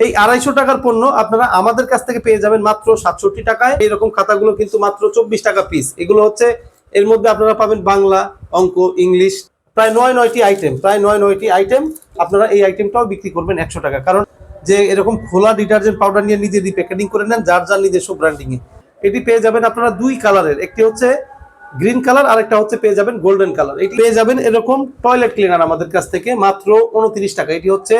এই আড়াইশো টাকার পণ্য আপনারা আমাদের কাছ থেকে পেয়ে যাবেন মাত্র সাতষট্টি টাকায়। এরকম খাতাগুলো কিন্তু মাত্র চব্বিশ টাকা পিস এগুলো হচ্ছে, এর মধ্যে আপনারা পাবেন বাংলা, অঙ্ক, ইংলিশ, প্রায় নয় নয়টি আইটেম প্রায় নয় নয়টি আইটেম আপনারা এই আইটেমটাও বিক্রি করবেন একশো টাকা। কারণ যে এরকম খোলা ডিটারজেন্ট পাউডার নিয়ে নিজে প্যাকেটিং করে নেন, যার যার নিজস্ব ব্র্যান্ডিং এ এটি পেয়ে যাবেন আপনারা দুই কালারের একটি হচ্ছে গ্রিন কালার আর একটা হচ্ছে পেয়ে যাবেন গোল্ডেন কালার এটি পেয়ে যাবেন এরকম টয়লেট ক্লিনার আমাদের কাছ থেকে মাত্র উনত্রিশ টাকা। এটি হচ্ছে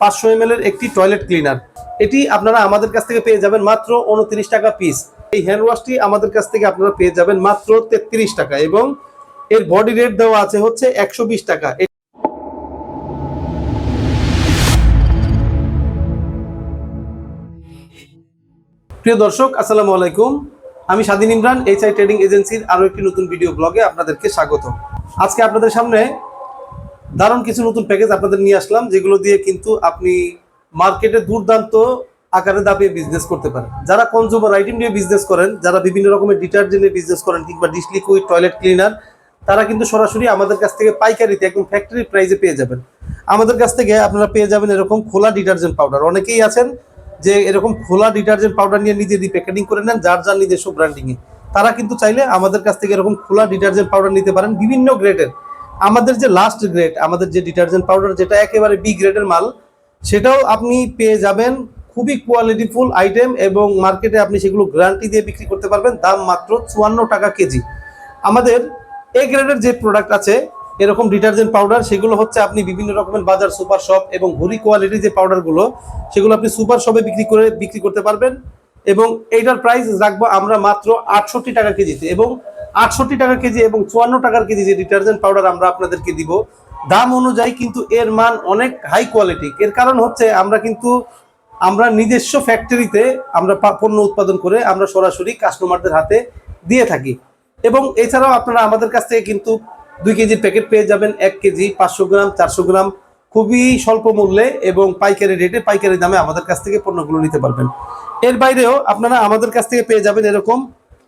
পাঁচশো এম এর একটি টয়লেট ক্লিনার এটি আপনারা আমাদের কাছ থেকে পেয়ে যাবেন মাত্র উনত্রিশ টাকা পিস এই হ্যান্ড ওয়াশটি আমাদের কাছ থেকে আপনারা পেয়ে যাবেন মাত্র তেত্রিশ টাকা এবং এর বডি রেট দেওয়া আছে হচ্ছে একশো বিশ টাকা। প্রিয় দর্শক, আসসালামু আলাইকুম। আমি স্বাধীন ইমরান এইচ আই ট্রেডিং এজেন্সির আরও একটি নতুন ভিডিও ব্লগে আপনাদেরকে স্বাগত আজকে আপনাদের সামনে দারুণ কিছু নতুন প্যাকেজ আপনাদের নিয়ে আসলাম, যেগুলো দিয়ে কিন্তু আপনি মার্কেটে দুর্দান্ত আকারে দাপিয়ে বিজনেস করতে পারেন। যারা কনজিউমার আইটেম নিয়ে বিজনেস করেন, যারা বিভিন্ন রকমের ডিটারজেন্টের বিজনেস করেন, কিংবা ডিশ লিকুইড টয়লেট ক্লিনার তারা কিন্তু সরাসরি আমাদের কাছ থেকে পাইকারিতে একদম ফ্যাক্টরি প্রাইজে পেয়ে যাবেন। আমাদের কাছ থেকে আপনারা পেয়ে যাবেন এরকম খোলা ডিটারজেন্ট পাউডার অনেকেই আছেন যে এরকম খোলা ডিটারজেন্ট পাউডার নিয়ে নিজে প্যাকেটিং করে নেন, যার যার নিজস্ব ব্র্যান্ডিং এ তারা কিন্তু চাইলে আমাদের কাছ থেকে এরকম খোলা ডিটারজেন্ট পাউডার নিতে পারেন বিভিন্ন গ্রেডের আমাদের যে লাস্ট গ্রেড আমাদের যে ডিটারজেন্ট পাউডার যেটা একেবারে বি গ্রেডের মাল, সেটাও আপনি পেয়ে যাবেন খুবই কোয়ালিটিফুল আইটেম এবং মার্কেটে আপনি সেগুলো গ্যারান্টি দিয়ে বিক্রি করতে পারবেন। দাম মাত্র চুয়ান্ন টাকা কেজি। আমাদের এ গ্রেডের যে প্রোডাক্ট আছে, এরকম ডিটারজেন্ট পাউডার সেগুলো হচ্ছে আপনি বিভিন্ন রকমের বাজার সুপার শপ এবং ঘুরি কোয়ালিটি যে পাউডারগুলো সেগুলো আপনি সুপার শপে বিক্রি করে বিক্রি করতে পারবেন এবং এইটার প্রাইস রাখব আমরা মাত্র আটষট্টি টাকা কেজিতে এবং আটষট্টি টাকা কেজি এবং চুয়ান্ন টাকার কেজি যে ডিটারজেন্ট পাউডার আমরা আপনাদেরকে দিব, দাম অনুযায়ী কিন্তু এর মান অনেক হাই কোয়ালিটি এর কারণ হচ্ছে আমরা কিন্তু, আমরা নিজস্ব ফ্যাক্টরিতে আমরা পণ্য উৎপাদন করে আমরা সরাসরি কাস্টমারদের হাতে দিয়ে থাকি। এবং এছাড়াও আপনারা আমাদের কাছ থেকে কিন্তু দুই কেজির প্যাকেট পেয়ে যাবেন, এক কেজি পাঁচশো গ্রাম, চারশো গ্রাম, খুবই স্বল্প মূল্যে এবং পাইকারি রেটে পাইকারি দামে আমাদের কাছ থেকে পণ্যগুলো নিতে পারবেন। এর বাইরেও আপনারা আমাদের কাছ থেকে পেয়ে যাবেন এরকম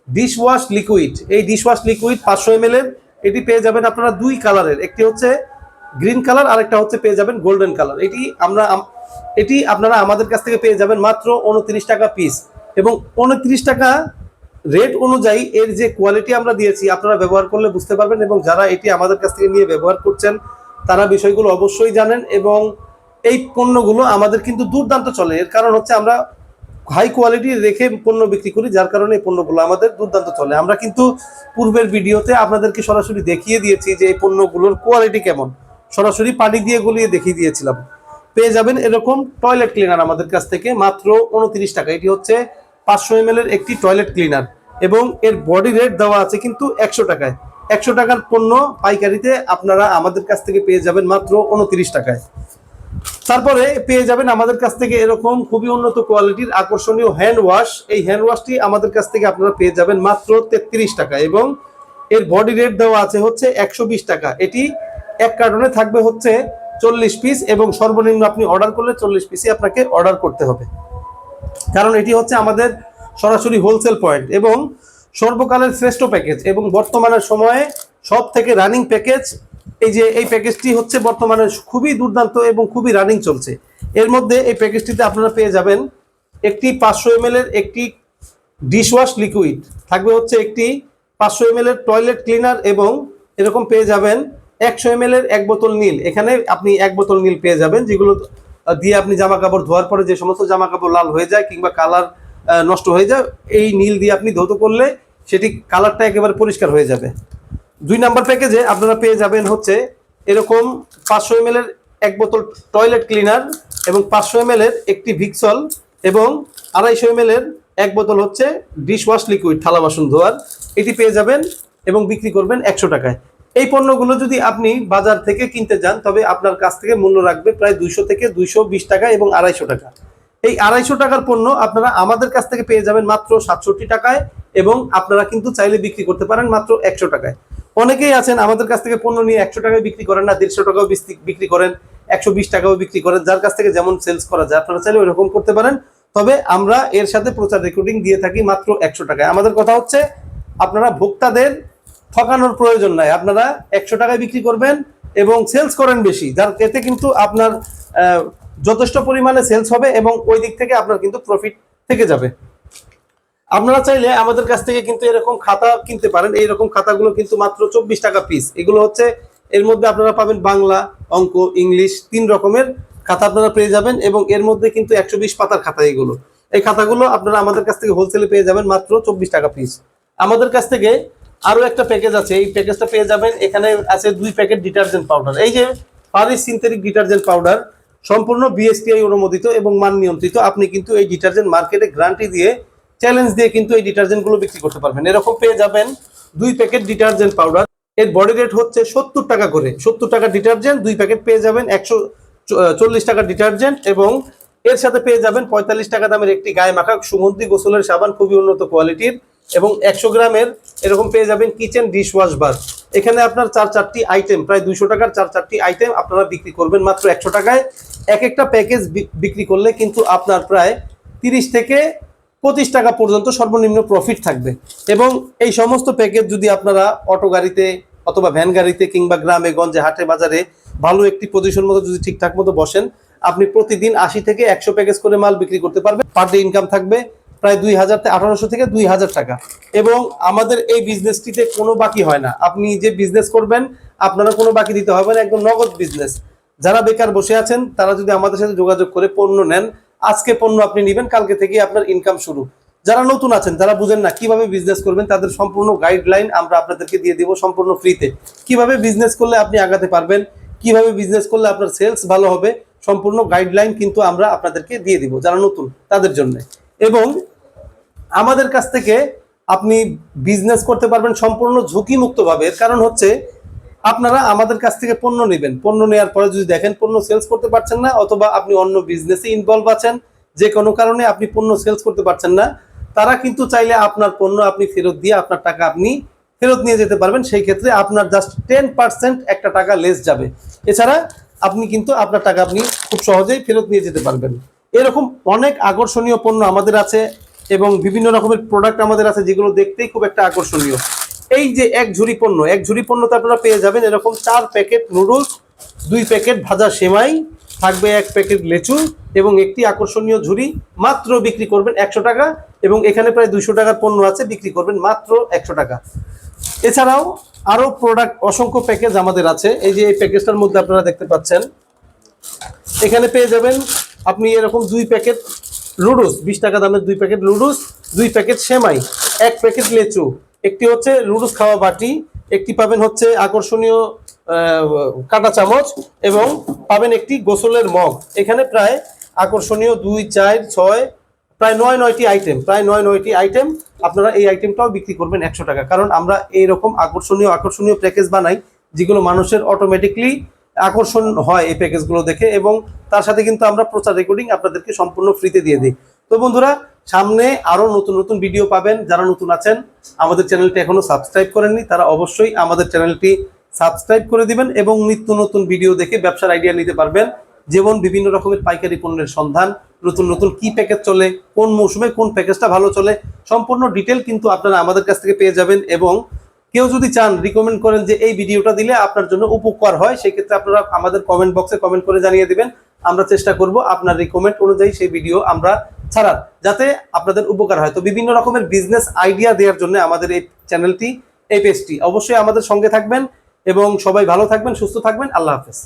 ডিশ ওয়াশ লিকুইড এই ডিশ ওয়াশ লিকুইড পাঁচশো এম এর, এটি পেয়ে যাবেন আপনারা দুই কালারের। একটি হচ্ছে গ্রিন কালার আর একটা হচ্ছে পেয়ে যাবেন গোল্ডেন কালার এটি আমরা এটি আপনারা আমাদের কাছ থেকে পেয়ে যাবেন মাত্র উনত্রিশ টাকা পিস এবং উনত্রিশ টাকা রেট অনুযায়ী এর যে কোয়ালিটি আমরা দিয়েছি, আপনারা ব্যবহার করলে বুঝতে পারবেন এবং যারা এটি আমাদের কাছ থেকে নিয়ে ব্যবহার করছেন, তারা বিষয়গুলো অবশ্যই জানেন এবং এই পণ্যগুলো আমাদের কিন্তু দুর্দান্ত চলে। এর কারণ হচ্ছে আমরা হাই কোয়ালিটি রেখে পণ্য বিক্রি করি, যার কারণে এই পণ্যগুলো আমাদের দুর্দান্ত চলে। আমরা কিন্তু পূর্বের ভিডিওতে আপনাদেরকে সরাসরি দেখিয়ে দিয়েছি যে এই পণ্যগুলোর কোয়ালিটি কেমন। সরাসরি পানি দিয়ে গলিয়ে দেখিয়ে দিয়েছিলাম। পেয়ে যাবেন এরকম টয়লেট ক্লিনার আমাদের কাছ থেকে, মাত্র উনত্রিশ টাকা। এটি হচ্ছে পাঁচশো এম এর একটি টয়লেট ক্লিনার এবং এর বডি রেট দেওয়া আছে কিন্তু একশো টাকায়। একশো টাকার পণ্য পাইকারিতে আপনারা আমাদের কাছ থেকে পেয়ে যাবেন মাত্র উনত্রিশ টাকায়। তারপরে পেয়ে যাবেন আমাদের কাছ থেকে এরকম খুবই উন্নত কোয়ালিটির আকর্ষণীয় হ্যান্ড ওয়াশ এই হ্যান্ড ওয়াশটি আমাদের কাছ থেকে আপনারা পেয়ে যাবেন মাত্র তেত্রিশ টাকা এবং এর বডি রেট দেওয়া আছে হচ্ছে একশো বিশ টাকা। এটি এক কার্টনে থাকবে হচ্ছে চল্লিশ পিস এবং সর্বনিম্ন আপনি অর্ডার করলে চল্লিশ পিসই আপনাকে অর্ডার করতে হবে। কারণ এটি হচ্ছে আমাদের সরাসরি হোলসেল পয়েন্ট এবং সর্বকালের শ্রেষ্ঠ প্যাকেজ এবং বর্তমানের সময়ে সব থেকে রানিং প্যাকেজ এই যে এই প্যাকেজটি হচ্ছে বর্তমানে খুবই দুর্দান্ত এবং খুবই রানিং চলছে। এর মধ্যে এই প্যাকেজটিতে আপনারা পেয়ে যাবেন একটি পাঁচশো এম এর একটি ডিশওয়াশ লিকুইড থাকবে হচ্ছে একটি পাঁচশো এম এর টয়লেট ক্লিনার এবং এরকম পেয়ে যাবেন একশো এম এর এক বোতল নীল। এখানে আপনি এক বোতল নীল পেয়ে যাবেন, যেগুলো দিয়ে আপনি জামা কাপড় ধোয়ার পরে যে সমস্ত জামা কাপড় লাল হয়ে যায় কিংবা কালার নষ্ট হয়ে যায়, এই নীল দিয়ে আপনি ধৌত করলে সেটি কালারটা একেবারে পরিষ্কার হয়ে যাবে। দুই নাম্বার প্যাকেজে আপনারা পেয়ে যাবেন হচ্ছে এরকম পাঁচশো এম এর এক বোতল টয়লেট ক্লিনার এবং পাঁচশো এম এর একটি ভিক্সল এবং আড়াইশো এম এর এক বোতল হচ্ছে ডিশ ওয়াশ লিকুইড থালা বাসন ধোয়ার। এটি পেয়ে যাবেন এবং বিক্রি করবেন একশো টাকায়। এই পণ্যগুলো যদি আপনি বাজার থেকে কিনতে যান, তবে আপনার কাছ থেকে মূল্য রাখবে প্রায় দুইশো থেকে দুইশো বিশ টাকা এবং আড়াইশো টাকা। এই আড়াইশো টাকার পণ্য আপনারা আমাদের কাছ থেকে পেয়ে যাবেন মাত্র সাতষট্টি টাকায় এবং আপনারা কিন্তু চাইলে বিক্রি করতে পারেন মাত্র একশো টাকায়। অনেকেই আছেন, আমাদের কাছ থেকে পণ্য নিয়ে একশো টাকায় বিক্রি করেন না, দেড়শো টাকাও বিক্রি করেন, একশো বিশ টাকাও বিক্রি করেন, যার কাছ থেকে যেমন সেলস করা যায়, আপনারা চাইলে ওইরকম করতে পারেন। তবে আমরা এর সাথে প্রচার রেকর্ডিং দিয়ে থাকি মাত্র একশো টাকায়। আমাদের কথা হচ্ছে, আপনারা ভোক্তাদের ঠকানোর প্রয়োজন নাই। আপনারা একশো টাকায় বিক্রি করবেন এবং সেলস করেন বেশি, যার এতে কিন্তু আপনার যথেষ্ট পরিমাণে সেলস হবে এবং ওই দিক থেকে আপনার কিন্তু প্রফিট থেকে যাবে। আপনারা চাইলে আমাদের কাছ থেকে কিন্তু এরকম খাতা কিনতে পারেন। এইরকম খাতাগুলো কিন্তু মাত্র চব্বিশ টাকা পিস এগুলো হচ্ছে, এর মধ্যে আপনারা পাবেন বাংলা, অঙ্ক, ইংলিশ, তিন রকমের খাতা আপনারা পেয়ে যাবেন এবং এর মধ্যে কিন্তু একশো বিশ পাতার খাতা এগুলো। এই খাতাগুলো আপনারা আমাদের কাছ থেকে হোলসেলে পেয়ে যাবেন মাত্র চব্বিশ টাকা পিস আমাদের কাছ থেকে আরও একটা প্যাকেজ আছে। এই প্যাকেজটা পেয়ে যাবেন। এখানে আছে দুই প্যাকেট ডিটারজেন্ট পাউডার এই যে পারিস সিনথেটিক ডিটারজেন্ট পাউডার সম্পূর্ণ বিএসটিআই অনুমোদিত এবং মান নিয়ন্ত্রিত। আপনি কিন্তু এই ডিটারজেন্ট মার্কেটে গ্যারান্টি দিয়ে চ্যালেঞ্জ দিয়ে কিন্তু এই ডিটারজেন্টগুলো বিক্রি করতে পারবেন। এরকম পেয়ে যাবেন দুই প্যাকেট ডিটারজেন্ট পাউডার এর বডি রেট হচ্ছে সত্তর টাকা করে। সত্তর টাকা ডিটারজেন্ট দুই প্যাকেট পেয়ে যাবেন একশো চল্লিশ টাকা ডিটারজেন্ট এবং এর সাথে পেয়ে যাবেন পঁয়তাল্লিশ টাকা দামের একটি গায়ে মাখা সুগন্ধি গোসলের সাবান, খুবই উন্নত কোয়ালিটির এবং একশো গ্রামের এরকম পেয়ে যাবেন কিচেন ডিশ ওয়াশ বার এখানে আপনার চার চারটি আইটেম প্রায় দুইশো টাকার চার চারটি আইটেম আপনারা বিক্রি করবেন মাত্র একশো টাকায়। এক একটা প্যাকেজ বিক্রি করলে কিন্তু আপনার প্রায় তিরিশ থেকে পঁচিশ টাকা পর্যন্ত সর্বনিম্ন প্রফিট থাকবে। এবং এই সমস্ত প্যাকেজ যদি আপনারা অটো গাড়িতে অথবা ভ্যান গাড়িতে কিংবা গ্রামে, গঞ্জে, হাটে, বাজারে ভালো একটি পজিশন মতো যদি ঠিকঠাক মতো বসেন, আপনি প্রতিদিন আশি থেকে একশো প্যাকেজ করে মাল বিক্রি করতে পারবেন। পার ডে ইনকাম থাকবে প্রায় দুই হাজার আঠারোশো থেকে দুই হাজার টাকা। এবং আমাদের এই বিজনেসটিতে কোনো বাকি হয় না। আপনি যে বিজনেস করবেন আপনারা কোনো বাকি দিতে হবে না, একদম নগদ বিজনেস যারা বেকার বসে আছেন, তারা যদি আমাদের সাথে যোগাযোগ করে পণ্য নেন আজকে পণ্য আপনি নেবেন, কালকে থেকে আপনার ইনকাম শুরু। যারা নতুন আছেন যারা বুঝেন না কীভাবে বিজনেস করবেন, তাদের সম্পূর্ণ গাইডলাইন আমরা আপনাদেরকে দিয়ে দিব সম্পূর্ণ ফ্রিতে কীভাবে বিজনেস করলে আপনি আগাতে পারবেন, কীভাবে বিজনেস করলে আপনার সেলস ভালো হবে, সম্পূর্ণ গাইডলাইন কিন্তু আমরা আপনাদেরকে দিয়ে দিব, যারা নতুন, তাদের জন্য। এবং আমাদের কাছ থেকে আপনি বিজনেস করতে পারবেন সম্পূর্ণ ঝুঁকিমুক্তভাবে। এর কারণ হচ্ছে আপনারা আমাদের কাছ থেকে পণ্য নেবেন। পণ্য নেওয়ার পরে যদি দেখেন পণ্য সেলস করতে পারছেন না, অথবা আপনি অন্য বিজনেসে ইনভলভ আছেন, যে কোনো কারণে আপনি পণ্য সেলস করতে পারছেন না, তারা কিন্তু চাইলে আপনার পণ্য আপনি ফেরত দিয়ে আপনার টাকা আপনি ফেরত নিয়ে যেতে পারবেন। সেই ক্ষেত্রে আপনার জাস্ট টেন পার্সেন্ট একটা টাকা লেস যাবে। এছাড়া আপনি কিন্তু আপনার টাকা আপনি খুব সহজেই ফেরত নিয়ে যেতে পারবেন। এরকম অনেক আকর্ষণীয় পণ্য আমাদের আছে এবং বিভিন্ন রকমের প্রোডাক্ট আমাদের আছে যেগুলো দেখতেই খুব একটা আকর্ষণীয়। এই যে এক ঝুড়ি পণ্য, এক ঝুড়ি পণ্যতে আপনারা পেয়ে যাবেন এরকম চার প্যাকেট নুডলস, দুই প্যাকেট ভাজা সেমাই, থাকবে এক প্যাকেট লেচু এবং একটি আকর্ষণীয় ঝুড়ি, মাত্র বিক্রি করবেন একশো টাকা এবং এখানে প্রায় দুইশো টাকার পণ্য আছে, বিক্রি করবেন মাত্র একশো টাকা। এছাড়াও আরও প্রোডাক্ট অসংখ্য প্যাকেজ আমাদের আছে। এই যে এই প্যাকেজটার মধ্যে আপনারা দেখতে পাচ্ছেন, এখানে পেয়ে যাবেন আপনি এরকম দুই প্যাকেট লুডুস বিশ টাকা দামের দুই প্যাকেট লুডুস দুই প্যাকেট সেমাই, এক প্যাকেট লেচু একটি হচ্ছে লুডুস খাওয়া বাটি, একটি পাবেন হচ্ছে আকর্ষণীয় কাঁটা চামচ এবং পাবেন একটি গোসলের মগ। এখানে প্রায় আকর্ষণীয় দুই, চার, ছয়, প্রায় নয়, নয়টি আইটেম প্রায় নয়, নয়টি আইটেম আপনারা এই আইটেমটাও বিক্রি করবেন একশো টাকা। কারণ আমরা এইরকম আকর্ষণীয় আকর্ষণীয় প্যাকেজ বানাই, যেগুলো মানুষের অটোমেটিকলি আকর্ষণ হয় এই প্যাকেজগুলো দেখে এবং তার সাথে কিন্তু আমরা প্রচার রেকর্ডিং আপনাদেরকে সম্পূর্ণ ফ্রিতে দিয়ে দিই। তো বন্ধুরা, সামনে আরও নতুন নতুন ভিডিও পাবেন। যারা নতুন আছেন, আমাদের চ্যানেলটি এখনও সাবস্ক্রাইব করেননি, তারা অবশ্যই আমাদের চ্যানেলটি সাবস্ক্রাইব করে দিবেন এবং নিত্য নতুন ভিডিও দেখে ব্যবসার আইডিয়া নিতে পারবেন। যেমন বিভিন্ন রকমের পাইকারি পণ্যের সন্ধান, নতুন নতুন কি প্যাকেজ চলে, কোন মৌসুমে কোন প্যাকেজটা ভালো চলে, সম্পূর্ণ ডিটেল কিন্তু আপনারা আমাদের কাছ থেকে পেয়ে যাবেন এবং কেউ যদি চান রিকমেন্ড করেন যে এই ভিডিওটা দিলে আপনার জন্য উপকার হয়, সেক্ষেত্রে আপনারা আমাদের কমেন্ট বক্সে কমেন্ট করে জানিয়ে দিবেন। আমরা চেষ্টা করব আপনার রিকমেন্ড অনুযায়ী সেই ভিডিও আমরা ছাড়ার যাতে আপনাদের উপকার হয়। তো বিভিন্ন রকমের বিজনেস আইডিয়া দেওয়ার জন্য আমাদের এই চ্যানেলটি এই পেজটি অবশ্যই আমাদের সঙ্গে থাকবেন এবং সবাই ভালো থাকবেন, সুস্থ থাকবেন। আল্লাহ হাফেজ।